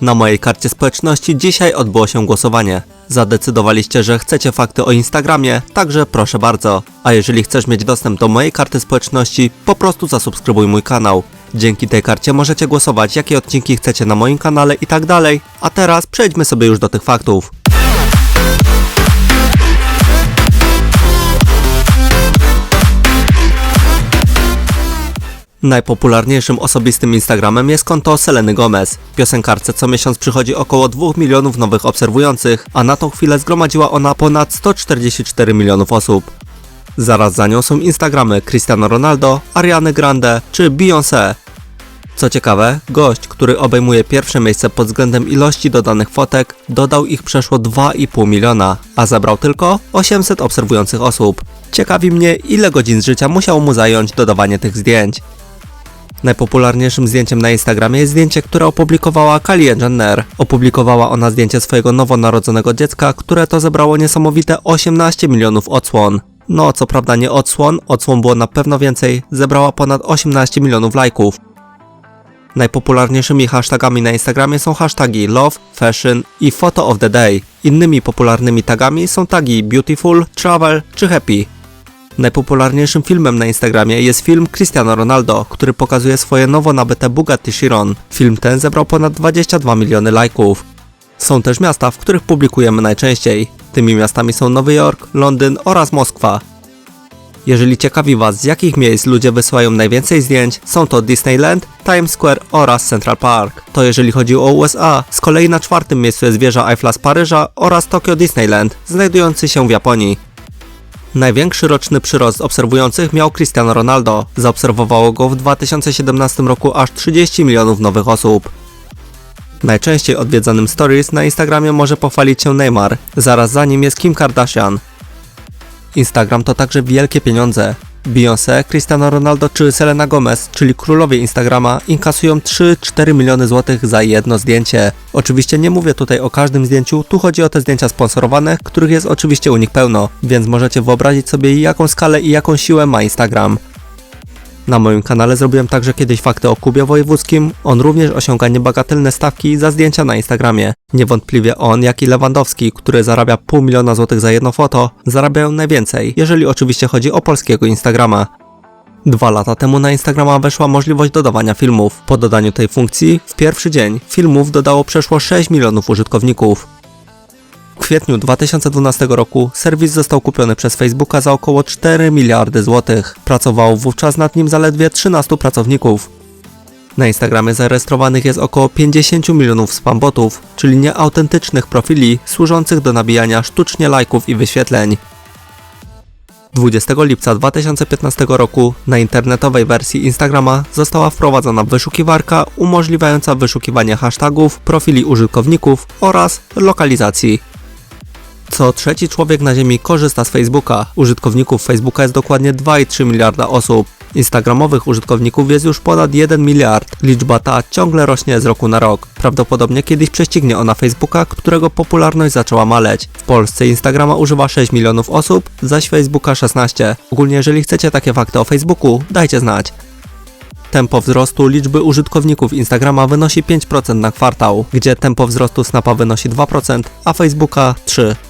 Na mojej karcie społeczności dzisiaj odbyło się głosowanie. Zadecydowaliście, że chcecie fakty o Instagramie, także proszę bardzo. A jeżeli chcesz mieć dostęp do mojej karty społeczności, po prostu zasubskrybuj mój kanał. Dzięki tej karcie możecie głosować, jakie odcinki chcecie na moim kanale i tak dalej. A teraz przejdźmy sobie już do tych faktów. Najpopularniejszym osobistym Instagramem jest konto Seleny Gomez. Piosenkarce co miesiąc przychodzi około 2 milionów nowych obserwujących, a na tą chwilę zgromadziła ona ponad 144 milionów osób. Zaraz za nią są Instagramy Cristiano Ronaldo, Ariany Grande czy Beyoncé. Co ciekawe, gość, który obejmuje pierwsze miejsce pod względem ilości dodanych fotek, dodał ich przeszło 2,5 miliona, a zebrał tylko 800 obserwujących osób. Ciekawi mnie, ile godzin z życia musiało mu zająć dodawanie tych zdjęć. Najpopularniejszym zdjęciem na Instagramie jest zdjęcie, które opublikowała Kylie Jenner. Opublikowała ona zdjęcie swojego nowonarodzonego dziecka, które to zebrało niesamowite 18 milionów odsłon. No, co prawda nie odsłon, odsłon było na pewno więcej, zebrała ponad 18 milionów lajków. Najpopularniejszymi hashtagami na Instagramie są hashtagi love, fashion i photo of the day. Innymi popularnymi tagami są tagi beautiful, travel czy happy. Najpopularniejszym filmem na Instagramie jest film Cristiano Ronaldo, który pokazuje swoje nowo nabyte Bugatti Chiron. Film ten zebrał ponad 22 miliony lajków. Są też miasta, w których publikujemy najczęściej. Tymi miastami są Nowy Jork, Londyn oraz Moskwa. Jeżeli ciekawi Was, z jakich miejsc ludzie wysyłają najwięcej zdjęć, są to Disneyland, Times Square oraz Central Park. To jeżeli chodzi o USA, z kolei na czwartym miejscu jest wieża Eiffla z Paryża oraz Tokyo Disneyland, znajdujący się w Japonii. Największy roczny przyrost obserwujących miał Cristiano Ronaldo. Zaobserwowało go w 2017 roku aż 30 milionów nowych osób. Najczęściej odwiedzanym stories na Instagramie może pochwalić się Neymar. Zaraz za nim jest Kim Kardashian. Instagram to także wielkie pieniądze. Beyoncé, Cristiano Ronaldo czy Selena Gomez, czyli królowie Instagrama, inkasują 3-4 miliony złotych za jedno zdjęcie. Oczywiście nie mówię tutaj o każdym zdjęciu, tu chodzi o te zdjęcia sponsorowane, których jest oczywiście u nich pełno, więc możecie wyobrazić sobie jaką skalę i jaką siłę ma Instagram. Na moim kanale zrobiłem także kiedyś fakty o Kubie Wojewódzkim. On również osiąga niebagatelne stawki za zdjęcia na Instagramie. Niewątpliwie on, jak i Lewandowski, który zarabia pół miliona złotych za jedno foto, zarabiają najwięcej, jeżeli oczywiście chodzi o polskiego Instagrama. Dwa lata temu na Instagrama weszła możliwość dodawania filmów. Po dodaniu tej funkcji, w pierwszy dzień filmów dodało przeszło 6 milionów użytkowników. Kwietniu 2012 roku serwis został kupiony przez Facebooka za około 4 miliardy złotych. Pracowało wówczas nad nim zaledwie 13 pracowników. Na Instagramie zarejestrowanych jest około 50 milionów spambotów, czyli nieautentycznych profili służących do nabijania sztucznie lajków i wyświetleń. 20 lipca 2015 roku na internetowej wersji Instagrama została wprowadzona wyszukiwarka umożliwiająca wyszukiwanie hashtagów, profili użytkowników oraz lokalizacji. Co trzeci człowiek na Ziemi korzysta z Facebooka. Użytkowników Facebooka jest dokładnie 2,3 miliarda osób. Instagramowych użytkowników jest już ponad 1 miliard. Liczba ta ciągle rośnie z roku na rok. Prawdopodobnie kiedyś prześcignie ona Facebooka, którego popularność zaczęła maleć. W Polsce Instagrama używa 6 milionów osób, zaś Facebooka 16. Ogólnie jeżeli chcecie takie fakty o Facebooku, dajcie znać. Tempo wzrostu liczby użytkowników Instagrama wynosi 5% na kwartał, gdzie tempo wzrostu Snapa wynosi 2%, a Facebooka 3%.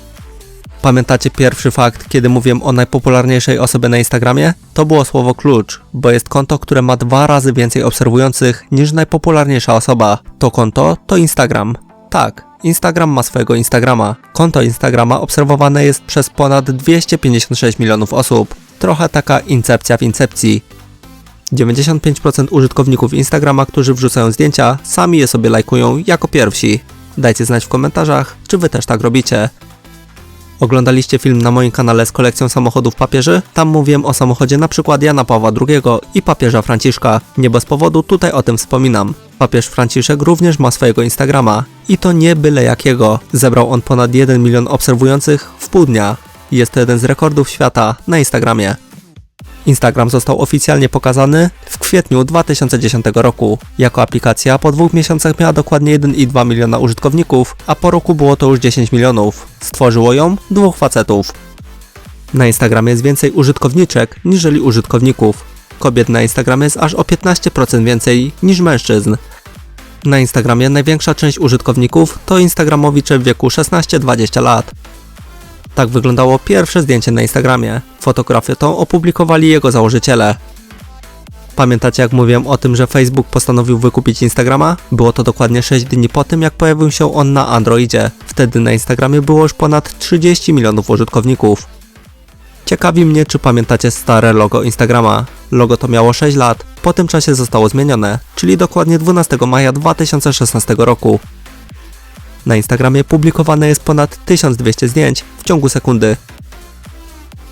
Pamiętacie pierwszy fakt, kiedy mówiłem o najpopularniejszej osobie na Instagramie? To było słowo klucz, bo jest konto, które ma dwa razy więcej obserwujących niż najpopularniejsza osoba. To konto to Instagram. Tak, Instagram ma swojego Instagrama. Konto Instagrama obserwowane jest przez ponad 256 milionów osób. Trochę taka incepcja w incepcji. 95% użytkowników Instagrama, którzy wrzucają zdjęcia, sami je sobie lajkują jako pierwsi. Dajcie znać w komentarzach, czy wy też tak robicie. Oglądaliście film na moim kanale z kolekcją samochodów papieży? Tam mówiłem o samochodzie na przykład Jana Pawła II i papieża Franciszka. Nie bez powodu tutaj o tym wspominam. Papież Franciszek również ma swojego Instagrama. I to nie byle jakiego. Zebrał on ponad 1 milion obserwujących w pół dnia. Jest to jeden z rekordów świata na Instagramie. Instagram został oficjalnie pokazany w kwietniu 2010 roku. Jako aplikacja po dwóch miesiącach miała dokładnie 1,2 miliona użytkowników, a po roku było to już 10 milionów. Stworzyło ją dwóch facetów. Na Instagramie jest więcej użytkowniczek niżeli użytkowników. Kobiet na Instagramie jest aż o 15% więcej niż mężczyzn. Na Instagramie największa część użytkowników to instagramowicze w wieku 16-20 lat. Tak wyglądało pierwsze zdjęcie na Instagramie. Fotografię tą opublikowali jego założyciele. Pamiętacie jak mówiłem o tym, że Facebook postanowił wykupić Instagrama? Było to dokładnie 6 dni po tym, jak pojawił się on na Androidzie. Wtedy na Instagramie było już ponad 30 milionów użytkowników. Ciekawi mnie, czy pamiętacie stare logo Instagrama. Logo to miało 6 lat, po tym czasie zostało zmienione, czyli dokładnie 12 maja 2016 roku. Na Instagramie publikowane jest ponad 1200 zdjęć w ciągu sekundy.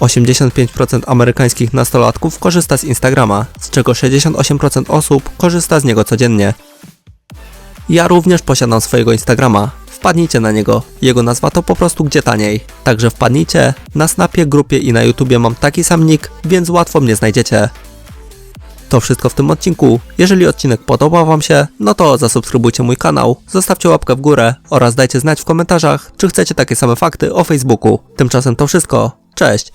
85% amerykańskich nastolatków korzysta z Instagrama, z czego 68% osób korzysta z niego codziennie. Ja również posiadam swojego Instagrama. Wpadnijcie na niego. Jego nazwa to po prostu gdzie taniej. Także wpadnijcie. Na Snapie, grupie i na YouTubie mam taki sam nick, więc łatwo mnie znajdziecie. To wszystko w tym odcinku. Jeżeli odcinek podobał Wam się, no to zasubskrybujcie mój kanał, zostawcie łapkę w górę oraz dajcie znać w komentarzach, czy chcecie takie same fakty o Facebooku. Tymczasem to wszystko. Cześć!